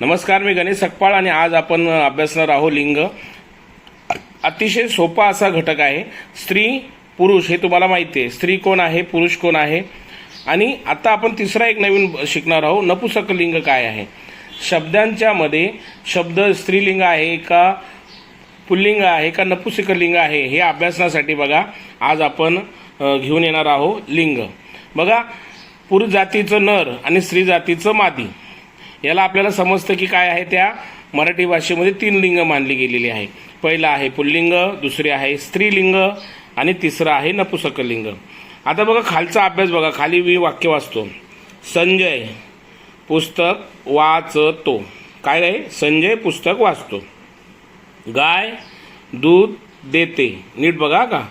नमस्कार मी गणेश सकपाळ आणि आज आपण अभ्यासणार आहोत लिंग. अतिशय सोपा असा घटक आहे स्त्री पुरुष हे तुम्हाला माहिती आहे. स्त्री कोण आहे पुरुष कोण आहे? आणि आता आपण तिसरा एक नवीन शिकणार आहोत नपुसक लिंग काय आहे? शब्दांच्या मध्ये शब्द स्त्रीलिंग आहे का पुल्लिंग आहे का नपुसक लिंग आहे हे अभ्यासनासाठी बघा. आज आपण घेऊन येणार आहोत लिंग. बघा पुरुष जातीचं नर आणि स्त्री जातीचं मादी. याला आपल्याला समजतं की काय आहे त्या मराठी भाषेमध्ये तीन लिंग मानली गेलेली आहे. पहिलं आहे पुल्लिंग दुसरे आहे स्त्रीलिंग आणि तिसरं आहे नपुसकलिंग. आता बघा खालचा अभ्यास बघा खाली मी वाक्य वाचतो. संजय पुस्तक वाचतो. काय आहे संजय पुस्तक वाचतो. गाय दूध देते. नीट बघा का?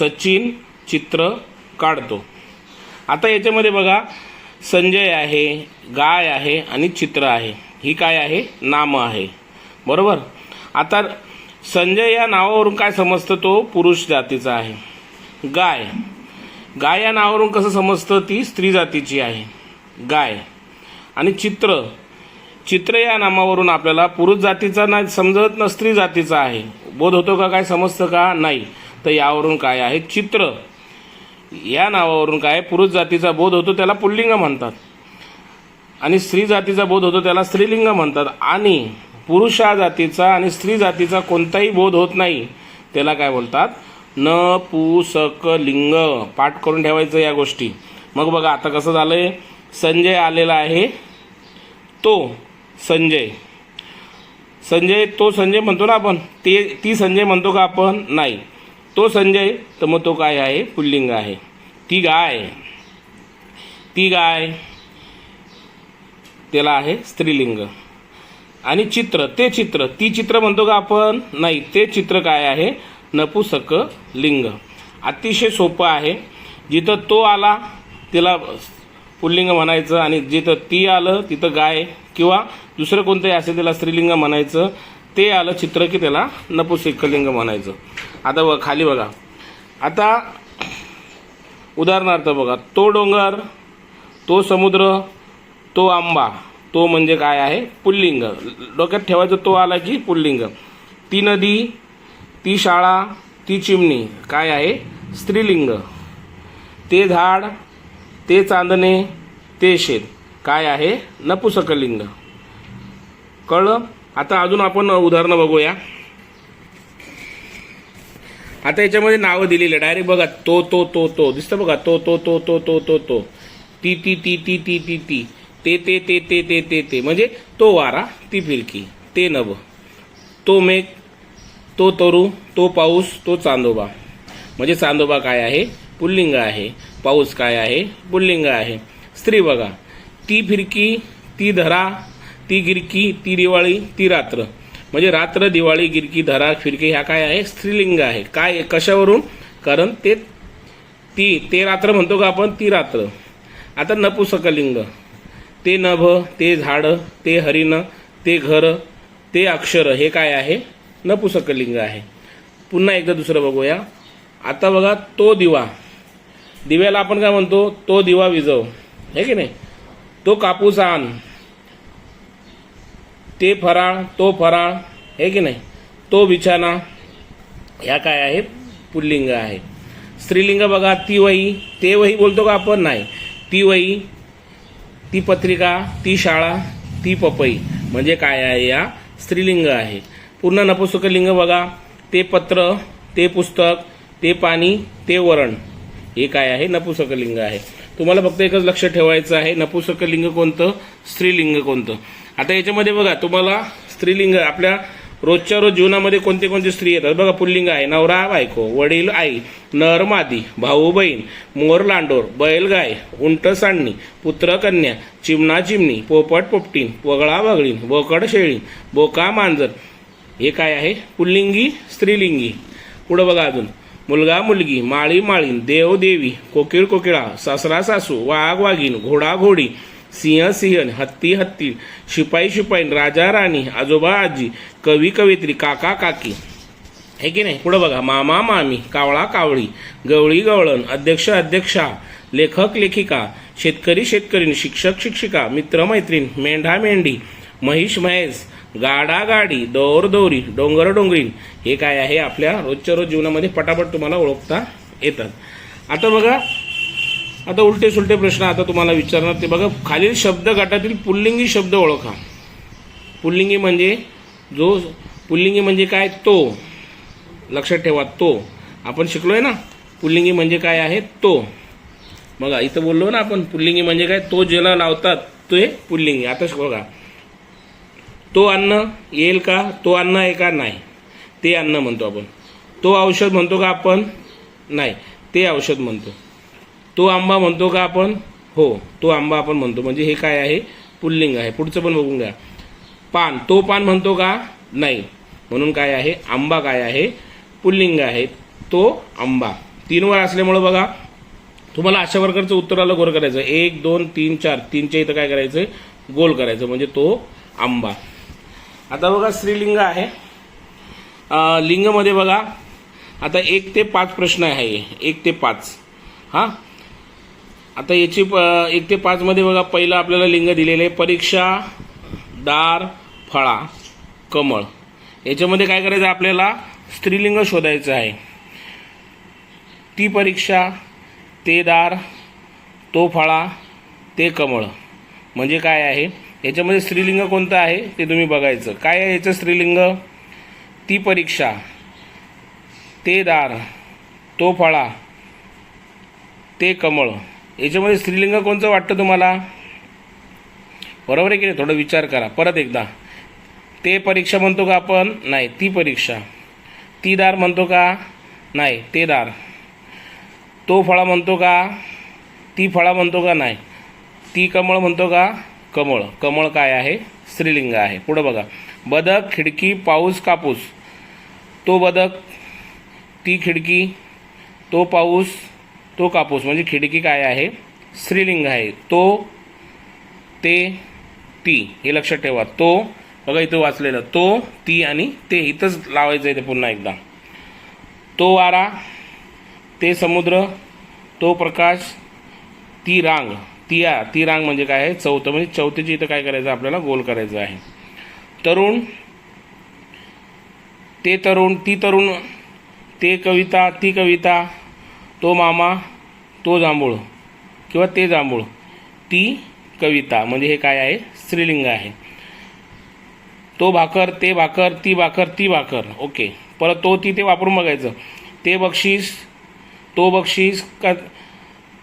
सचिन चित्र काढतो. आता याच्यामध्ये बघा संजय आहे गाय आहे आणि चित्र आहे. ही काय आहे? नामं आहे. बरोबर? आता संजय या नावावरून काय समजतं? तो पुरुष जातीचा आहे. गाय. गाय या नावावरून कसं समजतं? ती स्त्री जातीची आहे. गाय. आणि चित्र. चित्र या नामावरून आपल्याला पुरुष जातीचा नाही समजत ना स्त्री जातीचा आहे. बोध होतो का? काय समजतं का? नाही. तर यावरून काय आहे? चित्र. या नावावरून काय? पुरुष जातीचा बोध होतो त्याला पुल्लिंग म्हणतात. आणि स्त्री जातीचा बोध होतो त्याला स्त्रीलिंग म्हणतात. आणि पुरुष जातीचा आणि स्त्री जातीचा कोणताही बोध होत नाही त्याला काय बोलतात? न पुसक लिंग. पाठ करून ठेवायचं या गोष्टी. मग बघा आता कसं झालं आहे संजय आलेला आहे. तो संजय. संजय तो संजय म्हणतो ना आपण. ते ती संजय म्हणतो का आपण? नाही. तो संजय तर मग तो काय आहे? पुल्लिंग आहे. ती गाय. ती गाय त्याला आहे स्त्रीलिंग. आणि चित्र ते चित्र ती चित्र म्हणतो का आपण? नाही ते चित्र काय आहे? नपुसक लिंग अतिशय सोपं आहे. जिथं तो आला त्याला पुल्लिंग म्हणायचं आणि जिथं ती आलं तिथं गाय किंवा दुसरं कोणतंही असेल त्याला स्त्रीलिंग म्हणायचं. ते आलं चित्र की त्याला नपुसकलिंग म्हणायचं. आता बघा खाली बघा. आता उदाहरणार्थ बघा तो डोंगर तो समुद्र तो आंबा तो म्हणजे काय आहे? पुल्लिंग. डोक्यात ठेवायचं तो आला की पुल्लिंग. ती नदी ती शाळा ती चिमणी काय आहे? स्त्रीलिंग. ते झाड ते चांदणे ते शेत काय आहे? नपुसकलिंग. कळलं? आता अजून आपण उदाहरणं बघूया. आता याच्यामध्ये नावं दिलेली डायरेक्ट बघा तो तो तो तो. दिसतं बघा तो तो तो तो तो तो तो. ती ती ती ती ती ती ती. ते ते ते ते ते ते ते. म्हणजे तो वारा ती फिरकी ते नभ. तो मेघ तो तरू तो पाऊस तो चांदोबा. म्हणजे चांदोबा काय आहे? पुल्लिंग आहे. पाऊस काय आहे? पुल्लिंग आहे. स्त्री बघा ती फिरकी ती धरा ती गिरकी ती दिवाळी ती रात्र. म्हणजे रात्र दिवाळी गिरकी धरा फिरकी ह्या काय आहे? स्त्रीलिंग आहे. काय कशावरून? कारण ते ती ते रात्र म्हणतो का आपण? ती रात्र. आता नपुसकलिंग. ते नभ ते झाडं ते हरिण ते घर ते अक्षर हे काय आहे? नपुसकलिंग आहे. पुन्हा एकदा दुसरं बघूया. आता बघा तो दिवा. दिव्याला आपण काय म्हणतो? तो दिवा विजव. हे की नाही? तो कापूस आण. ते फराळ तो फराळ हे की नाही? तो बिछाना ह्या काय आहे पुल्लिंग आहे स्त्रीलिंग बघा ती वही ते वही बोलतो का आपण? नाही. ती वही ती पत्रिका ती शाळा ती पपई. म्हणजे काय आहे या? स्त्रीलिंग आहे. पूर्ण नपुसकलिंग बघा. ते पत्र ते पुस्तक ते पाणी ते वरण. हे काय आहे? नपुसकलिंग आहे. तुम्हाला फक्त एकच लक्ष ठेवायचं आहे. नपुसकलिंग कोणतं? स्त्रीलिंग कोणतं? आता याच्यामध्ये बघा तुम्हाला स्त्रीलिंग आपल्या रोजच्या रोज जीवनामध्ये कोणते कोणते स्त्री येतात? बघा पुल्लिंग आहे नवरा बायको वडील आई नर मादी भाऊ बहीण मोर लांडोर बैलगाय उंट सांडणी पुत्र कन्या चिमणा चिमणी पोपट पोपटीन वगळा वगळीन बोकड शेळी बोका मांजर. हे काय आहे? पुल्लिंगी स्त्रीलिंगी. पुढं बघा अजून. मुलगा मुलगी माळी माळीन देव देवी कोकिळ कोकिळा सासरा सासू वाघ वाघीन घोडा घोडी सिंह सिंहन हत्ती हत्ती शिपाई शिपाईन राजा राणी आजोबा आजी कवी कवित्री काका काकी. हे की नाही? पुढं बघा. मामा मामी कावळा कावळी गवळी गवळण अध्यक्ष अध्यक्षा लेखक लेखिका शेतकरी शेतकरी शिक्षक शिक्षिका मित्रमैत्रीण मेंढा मेंढी महिष महेश गाडा गाडी दौर दौरी डोंगर डोंगरी हे काय आहे? आपल्या रोजच्या रोज जीवनामध्ये पटापट तुम्हाला ओळखता येतात. आता बघा आता उलटे सुलटे प्रश्न आता तुम्हाला विचारणार. ते बघा खालील शब्द गटातील पुल्लिंगी शब्द ओळखा. पुल्लिंगी म्हणजे जो पुल्लिंगी म्हणजे काय? तो. लक्षात ठेवा तो. आपण शिकलोय ना? पुल्लिंगी म्हणजे काय आहे? तो. बघा इथं बोललो ना आपण पुल्लिंगी म्हणजे काय? तो ज्याला लावतात ते पुल्लिंगी. आता बघा. तो अन्न येईल का? तो अन्न आहे का? नाही. ते अन्न म्हणतो आपण. तो औषध म्हणतो का आपण? नाही. ते औषध म्हणतो. तो आंबा म्हणतो का आपण? हो तो आंबा आपण म्हणतो. म्हणजे हे काय आहे? पुल्लिंग आहे. पुढचं पण बघून घ्या. पान. तो पान म्हणतो का? नाही. म्हणून काय आहे? आंबा काय आहे? पुल्लिंग आहे. तो आंबा. तीन वर असल्यामुळं बघा तुम्हाला अशा प्रकारचं उत्तराला गोल करायचं. एक दोन तीन चार. तीनच्या इथं काय करायचं? गोल करायचं. म्हणजे तो आंबा. आता बघा स्त्रीलिंग आहे. लिंगमध्ये बघा आता एक ते पाच प्रश्न आहे. एक ते पाच. हां? आता याची प- एक ते पाचमध्ये बघा पहिलं आपल्याला लिंग दिलेलं आहे. परीक्षा दार फळा कमळ. याच्यामध्ये काय करायचं आपल्याला? स्त्रीलिंग शोधायचं आहे. ती परीक्षा ते दार तो फळा ते कमळ. म्हणजे काय आहे? याच्यामध्ये स्त्रीलिंग कोणतं आहे? ते तुम्ही बघायचं. काय आहे याचं स्त्रीलिंग? ती परीक्षा ते दार तो फळा ते कमळ. याच्यामध्ये स्त्रीलिंग कोणतं वाटतं तुम्हाला? बरोबर आहे की नाही? थोडं विचार करा. परत एकदा. ते परीक्षा म्हणतो का आपण? नाही ती परीक्षा. ती दार म्हणतो का? नाही ते दार. तो फळा म्हणतो का? ती फळा म्हणतो का? नाही. ती कमळ म्हणतो का? कमळ. कमळ काय आहे? स्त्रीलिंग आहे. पुढं बघा. बदक खिडकी पाऊस कापूस. तो बदक ती खिडकी तो पाऊस तो कापूस म्हणजे खिडकी काय आहे? स्त्रीलिंग आहे. तो ते ती हे लक्षात ठेवा. तो बघा इथं वाचलेलं तो ती आणि ते इथंच लावायचं आहे ते पुन्हा एकदा. तो वारा ते समुद्र तो प्रकाश ती रांग. तिया ती रांग म्हणजे काय आहे? चौथं म्हणजे चौथीची इथं काय करायचं आपल्याला गोल करायचं आहे. तरुण ते तरुण ती तरुण ते कविता ती कविता तो मामा तो जांभूळ किंवा ते जांभूळ ती कविता म्हणजे हे काय आहे? स्त्रीलिंग आहे. तो भाकर ते भाकर ती भाकर ती भाकर. ओके. परत तो ती ते वापरून बघायचं. ते बक्षीस तो बक्षीस का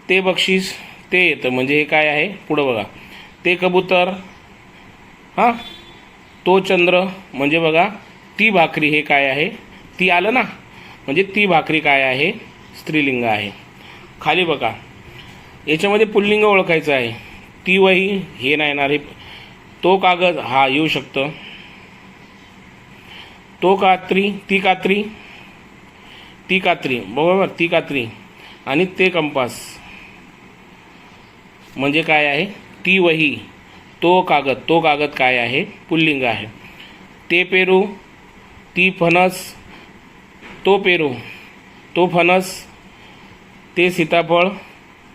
ते बक्षीस ते येतं. म्हणजे हे काय आहे? पुढं बघा. ते कबूतर हां? तो चंद्र म्हणजे बघा ती भाकरी हे काय आहे? ती आलं ना? म्हणजे ती भाकरी काय आहे? स्त्रीलिंग आहे. खाली बघा. याच्यामध्ये पुल्लिंग ओळखायचं आहे. ती वही हे नाही येणार हे तो कागद हा येऊ शकतं. तो कात्री ती कात्री ती कात्री बरोबर ती कात्री आणि ते कंपास. म्हणजे काय आहे? ती वही तो कागद तो कागद काय आहे? पुल्लिंग आहे. ते पेरू ती फणस तो पेरू तो फणस ते सीताफळ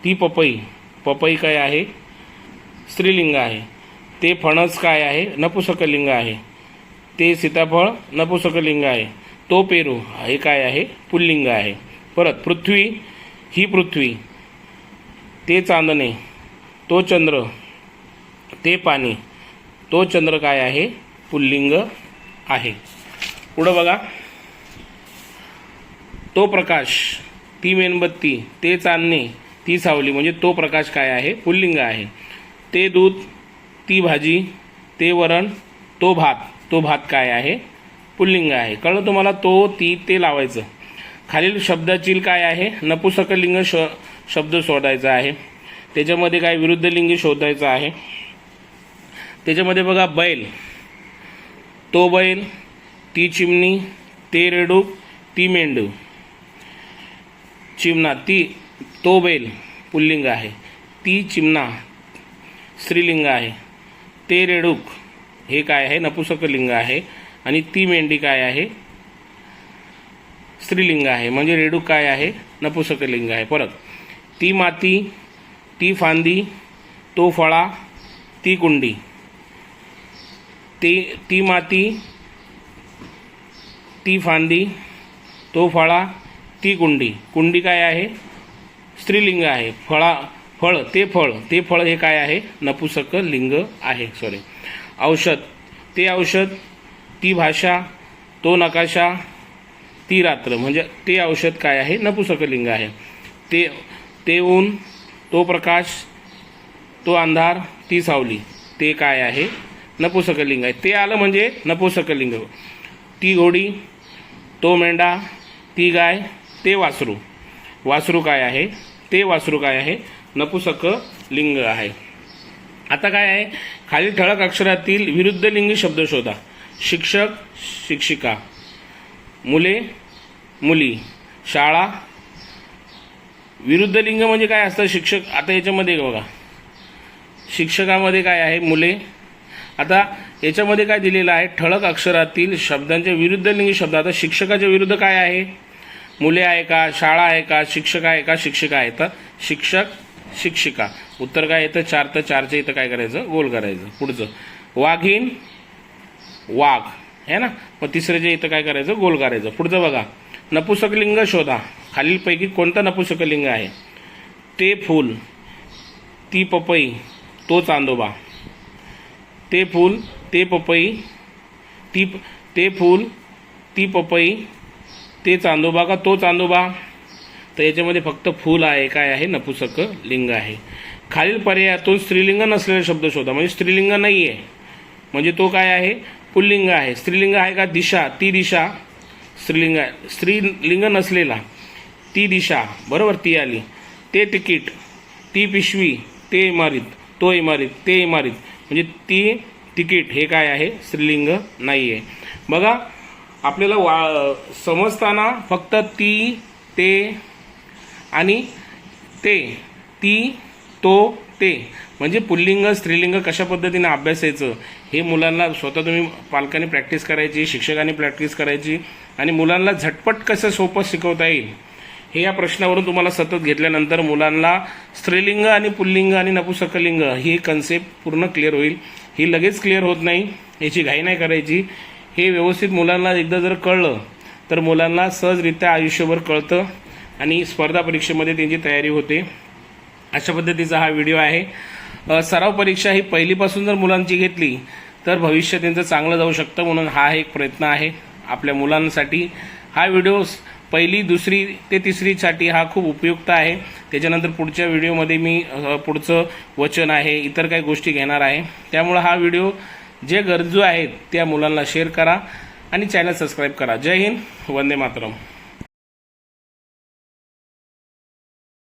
ती पपई. पपई काय आहे? स्त्रीलिंग आहे. ते फणस काय आहे? नपुसकलिंग आहे. ते सीताफळ नपुसकलिंग आहे. तो पेरू हे काय आहे? पुल्लिंग आहे. परत पृथ्वी ही पृथ्वी. ते चांदणे तो चंद्र. ते पाणी. तो चंद्र काय आहे? पुल्लिंग आहे. पुढं बघा. तो प्रकाश. ती मेणबत्ती ते चांदणे ती सावली म्हणजे तो प्रकाश काय आहे? पुल्लिंग आहे. ते दूध ती भाजी ते वरण तो भात. तो भात काय आहे? पुल्लिंग आहे. कळलं तुम्हाला? तो ती ते लावायचं. खालील शब्दाची काय आहे? नपुसकलिंग श शब्द शोधायचा आहे. त्याच्यामध्ये काय विरुद्ध लिंगी शोधायचं आहे? त्याच्यामध्ये बघा बैल. तो बैल ती चिमणी ते रेडूक ती मेंढू. चिमणा ती तो बैल पुल्लिंग आहे. ती चिमणा स्त्रीलिंग आहे. ते रेडूक हे काय आहे? नपुसकलिंग आहे. आणि ती मेंढी काय आहे? स्त्रीलिंग आहे. म्हणजे रेडूक काय आहे? नपुसकलिंग आहे. परत ती माती ती फांदी तो फळा ती कुंडी. ती ती माती ती फांदी तो फळा ती कुंडी. कुंडी काय आहे? स्त्रीलिंग आहे. फळा फळ ते फळ. ते फळ हे काय आहे? नपुसक लिंग आहे. सॉरी औषध. ते औषध ती भाषा तो नकाशा ती रात्र. म्हणजे ते औषध काय आहे? नपुसक लिंग आहे. ते ते ऊन तो प्रकाश तो अंधार ती सावली. ते काय आहे? नपुसक लिंग आहे. ते आलं म्हणजे नपुसक लिंग. ती घोडी तो मेंढा ती गाय ते वासरू. वासरू काय आहे? ते वासरू काय आहे? नपुसक लिंग आहे. आता काय आहे? खाली ठळक अक्षरातील विरुद्ध लिंगी शब्द शोधा. शिक्षक शिक्षिका. मुले मुली. शाळा. विरुद्ध लिंग म्हणजे काय असतं? शिक्षक. आता याच्यामध्ये बघा. शिक्षकामध्ये काय आहे? मुले. आता याच्यामध्ये काय दिलेलं आहे? ठळक अक्षरातील शब्दांच्या विरुद्ध लिंगी शब्द. आता शिक्षकाच्या विरुद्ध काय आहे? मुले आहे का शाळा आहे का शिक्षक आहे का शिक्षिका आहे तर शिक्षक शिक्षिका. उत्तर काय येतं? चार तर चारच्या इथं काय करायचं? गोल करायचं. पुढचं. वाघीण वाघ. है ना? मग तिसरं जे इथं काय करायचं? गोल करायचं. पुढचं बघा. नपुसकलिंग शोधा. खालीलपैकी कोणतं नपुसकलिंग आहे? ते फूल. ती पपई. तो चांदोबा. ते फूल ते पपई ती ते फूल ती पपई ते चांदोबा का तो चांदोबा? तर याच्यामध्ये फक्त फूल आहे काय आहे? नपुसक लिंग आहे. खालील पर्यायातून स्त्रीलिंग नसलेला शब्द शोधा. म्हणजे स्त्रीलिंग नाही आहे म्हणजे तो काय आहे? पुल्लिंग आहे. स्त्रीलिंग आहे का दिशा? ती दिशा स्त्रीलिंग आहे. स्त्रीलिंग नसलेला ती दिशा. बरोबर? ती आली. ते तिकीट ती पिशवी ते इमारीत तो इमारीत ते इमारीत. म्हणजे ती तिकीट हे काय आहे? स्त्रीलिंग नाही आहे बघा आपल्याला वा समजताना फक्त ती ते आणि ते ती तो ते. म्हणजे पुल्लिंग स्त्रीलिंग कशा पद्धतीने अभ्यासायचं हे मुलांना स्वतः तुम्ही पालकांनी प्रॅक्टिस करायची शिक्षकांनी प्रॅक्टिस करायची आणि मुलांना झटपट कसं सोपं शिकवता येईल हे या प्रश्नावरून तुम्हाला सतत घेतल्यानंतर मुलांना स्त्रीलिंग आणि पुल्लिंग आणि नपुसकलिंग ही कन्सेप्ट पूर्ण क्लिअर होईल. ही लगेच क्लिअर होत नाही याची घाई नाही करायची. हे व्यवस्थित मुलांना एकदा जर कळलं तर मुलांना सहजरित्या आयुष्यभर कळतं आणि स्पर्धा परीक्षेमध्ये त्यांची तयारी होते. अशा पद्धतीचा हा व्हिडिओ आहे. सराव परीक्षा ही पहिलीपासून जर मुलांची घेतली तर भविष्य त्यांचं चांगलं जाऊ शकतं म्हणून हा एक प्रयत्न आहे आपल्या मुलांसाठी. हा व्हिडिओ पहिली दुसरी ते तिसरीसाठी हा खूप उपयुक्त आहे. त्याच्यानंतर पुढच्या व्हिडिओमध्ये मी पुढचं वचन आहे इतर काही गोष्टी घेणार आहे. त्यामुळं हा व्हिडिओ जे गरजू आहेत त्या मुलांना शेअर करा आणि चॅनल सबस्क्राईब करा. जय हिंद वंदे मातरम.